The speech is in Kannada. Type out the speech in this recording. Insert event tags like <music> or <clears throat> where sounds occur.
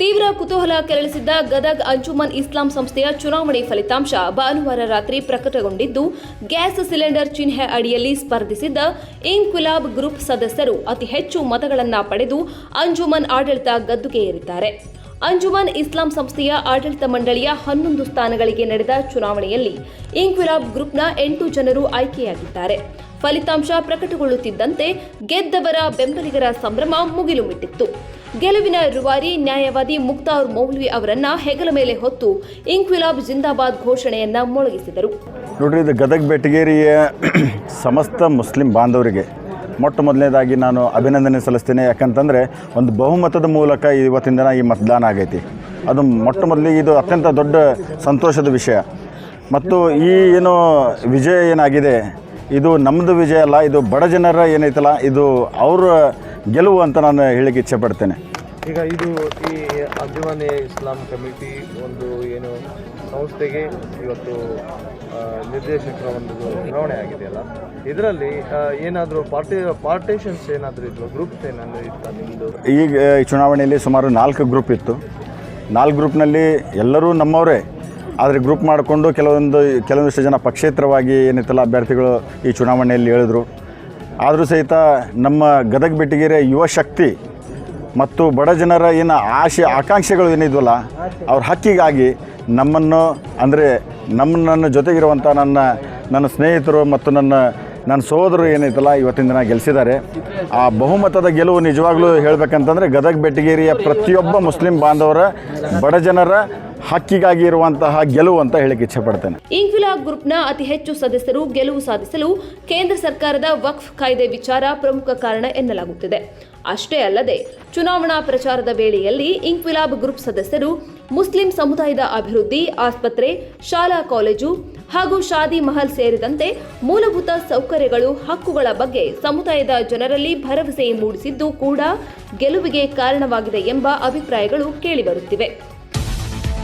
ತೀವ್ರ ಕುತೂಹಲ ಕೆರಳಿಸಿದ್ದ ಗದಗ್ ಅಂಜುಮನ್ ಇಸ್ಲಾಂ ಸಂಸ್ಥೆಯ ಚುನಾವಣೆ ಫಲಿತಾಂಶ ಭಾನುವಾರ ರಾತ್ರಿ ಪ್ರಕಟಗೊಂಡಿದ್ದು, ಗ್ಯಾಸ್ ಸಿಲಿಂಡರ್ ಚಿಹ್ನೆ ಅಡಿಯಲ್ಲಿ ಸ್ಪರ್ಧಿಸಿದ್ದ ಇನ್ಕ್ವಿಲಾಬ್ ಗ್ರೂಪ್ ಸದಸ್ಯರು ಅತಿ ಹೆಚ್ಚು ಮತಗಳನ್ನು ಪಡೆದು ಅಂಜುಮನ್ ಆಡಳಿತ ಗದ್ದುಗೆ ಏರಿದ್ದಾರೆ ಅಂಜುಮನ್ ಇಸ್ಲಾಂ ಸಂಸ್ಥೆಯ ಆಡಳಿತ ಮಂಡಳಿಯ ಹನ್ನೊಂದು ಸ್ಥಾನಗಳಿಗೆ ನಡೆದ ಚುನಾವಣೆಯಲ್ಲಿ ಇಂಕ್ವಿಲಾಬ್ ಗ್ರೂಪ್ನ ಎಂಟು ಜನರು ಆಯ್ಕೆಯಾಗಿದ್ದಾರೆ. ಫಲಿತಾಂಶ ಪ್ರಕಟಗೊಳ್ಳುತ್ತಿದ್ದಂತೆ ಗೆದ್ದವರ ಬೆಂಬಲಿಗರ ಸಂಭ್ರಮ ಮುಗಿಲು ಮುಟ್ಟಿತ್ತು ಗೆಲುವಿನ ರೂವಾರಿ ನ್ಯಾಯವಾದಿ ಮುಕ್ತಾರ್ ಮೌಲ್ವಿ ಅವರನ್ನ ಹೆಗಲ ಮೇಲೆ ಹೊತ್ತು ಇಂಕ್ವಿಲಾಬ್ ಜಿಂದಾಬಾದ್ ಘೋಷಣೆಯನ್ನ ಮೊಳಗಿಸಿದರು. ನೋಡ್ರಿ, ಇದು ಗದಗ ಬೆಟಗೇರಿಯ <clears throat> ಸಮಸ್ತ ಮುಸ್ಲಿಂ ಬಾಂಧವರಿಗೆ ಮೊಟ್ಟ ಮೊದಲನೇದಾಗಿ ನಾನು ಅಭಿನಂದನೆ ಸಲ್ಲಿಸ್ತೇನೆ. ಯಾಕಂತಂದರೆ, ಒಂದು ಬಹುಮತದ ಮೂಲಕ ಇವತ್ತಿನ ದಿನ ಈ ಮತದಾನ ಆಗೈತಿ. ಅದು ಮೊಟ್ಟ ಮೊದಲಿಗೆ ಇದು ಅತ್ಯಂತ ದೊಡ್ಡ ಸಂತೋಷದ ವಿಷಯ. ಮತ್ತು ಈ ಏನು ವಿಜಯ ಏನಾಗಿದೆ ಇದು ನಮ್ಮದು ವಿಜಯ ಅಲ್ಲ ಇದು ಬಡ ಜನರ ಏನೈತಲ್ಲ ಇದು ಅವರ ಗೆಲುವು ಅಂತ ನಾನು ಹೇಳಕ್ಕೆ ಇಚ್ಛೆ ಪಡ್ತೇನೆ ಈಗ ಇದು ಈ ಅಭಿಮಾನಿ ಇಸ್ಲಾಂ ಕಮಿಟಿ ಒಂದು ಏನು ಸಂಸ್ಥೆಗೆ ಇವತ್ತು ನಿರ್ದೇಶಕರ ಒಂದು ಚುನಾವಣೆ ಆಗಿದೆಯಲ್ಲ ಇದರಲ್ಲಿ ಏನಾದರೂ ಪಾರ್ಟಿ ಪಾರ್ಟೇಷನ್ಸ್ ಏನಾದರೂ ಇದ್ರು ಗ್ರೂಪ್ಸ್ ಏನಾದರೂ ಇತ್ತ ನಿಮ್ಮದು ಈಗ ಚುನಾವಣೆಯಲ್ಲಿ ಸುಮಾರು ನಾಲ್ಕು ಗ್ರೂಪ್ ಇತ್ತು. ನಾಲ್ಕು ಗ್ರೂಪ್ನಲ್ಲಿ ಎಲ್ಲರೂ ನಮ್ಮವರೇ. ಆದರೆ ಗ್ರೂಪ್ ಮಾಡಿಕೊಂಡು ಕೆಲವೊಂದು, ಕೆಲವೊಂದಿಷ್ಟು ಜನ ಪಕ್ಷೇತರವಾಗಿ ಏನಿತ್ತಲ್ಲ ಅಭ್ಯರ್ಥಿಗಳು ಈ ಚುನಾವಣೆಯಲ್ಲಿ ಹೇಳಿದ್ರು. ಆದರೂ ಸಹಿತ ನಮ್ಮ ಗದಗ ಬೆಟ್ಟಿಗೆರೆ ಯುವ ಶಕ್ತಿ ಮತ್ತು ಬಡ ಜನರ ಏನು ಆಶೆ, ಆಕಾಂಕ್ಷೆಗಳು ಏನಿದ್ವಲ್ಲ, ಅವ್ರ ಹಕ್ಕಿಗಾಗಿ ನಮ್ಮನ್ನು, ಅಂದರೆ ನಮ್ಮ ನನ್ನ ಜೊತೆಗಿರುವಂಥ ನನ್ನ ನನ್ನ ಸ್ನೇಹಿತರು ಮತ್ತು ನನ್ನ ನನ್ನ ಸಹೋದರರು ಏನೈತಲ್ಲ ಇವತ್ತಿನ ದಿನ ಗೆಲ್ಲಿಸಿದ್ದಾರೆ ಆ ಬಹುಮತದ ಗೆಲುವು ನಿಜವಾಗ್ಲೂ ಹೇಳಬೇಕಂತಂದರೆ ಗದಗ ಬೆಟ್ಟಗೇರಿಯ ಪ್ರತಿಯೊಬ್ಬ ಮುಸ್ಲಿಂ ಬಾಂಧವರ, ಬಡ ಜನರ ಹಕ್ಕಿಗಾಗಿ ಇರುವಂತಹ ಗೆಲುವು ಅಂತ ಹೇಳಕ್ಕೆ ಇಚ್ಛೆ ಪಡ್ತೇನೆ. ಗ್ರೂಪ್ನ ಅತಿ ಹೆಚ್ಚು ಸದಸ್ಯರು ಗೆಲುವು ಸಾಧಿಸಲು ಕೇಂದ್ರ ಸರ್ಕಾರದ ವಕ್ಫ್ ಕಾಯ್ದೆ ವಿಚಾರ ಪ್ರಮುಖ ಕಾರಣ ಎನ್ನಲಾಗುತ್ತಿದೆ. ಅಷ್ಟೇ ಅಲ್ಲದೆ, ಚುನಾವಣಾ ಪ್ರಚಾರದ ವೇಳೆಯಲ್ಲಿ ಇಂಕ್ವಿಲಾಬ್ ಗ್ರೂಪ್ ಸದಸ್ಯರು ಮುಸ್ಲಿಂ ಸಮುದಾಯದ ಅಭಿವೃದ್ಧಿ, ಆಸ್ಪತ್ರೆ, ಶಾಲಾ ಕಾಲೇಜು ಹಾಗೂ ಶಾದಿ ಮಹಲ್ ಸೇರಿದಂತೆ ಮೂಲಭೂತ ಸೌಕರ್ಯಗಳು, ಹಕ್ಕುಗಳ ಬಗ್ಗೆ ಸಮುದಾಯದ ಜನರಲ್ಲಿ ಭರವಸೆ ಮೂಡಿಸಿದ್ದು ಕೂಡ ಗೆಲುವಿಗೆ ಕಾರಣವಾಗಿದೆ ಎಂಬ ಅಭಿಪ್ರಾಯಗಳು ಕೇಳಿಬರುತ್ತಿವೆ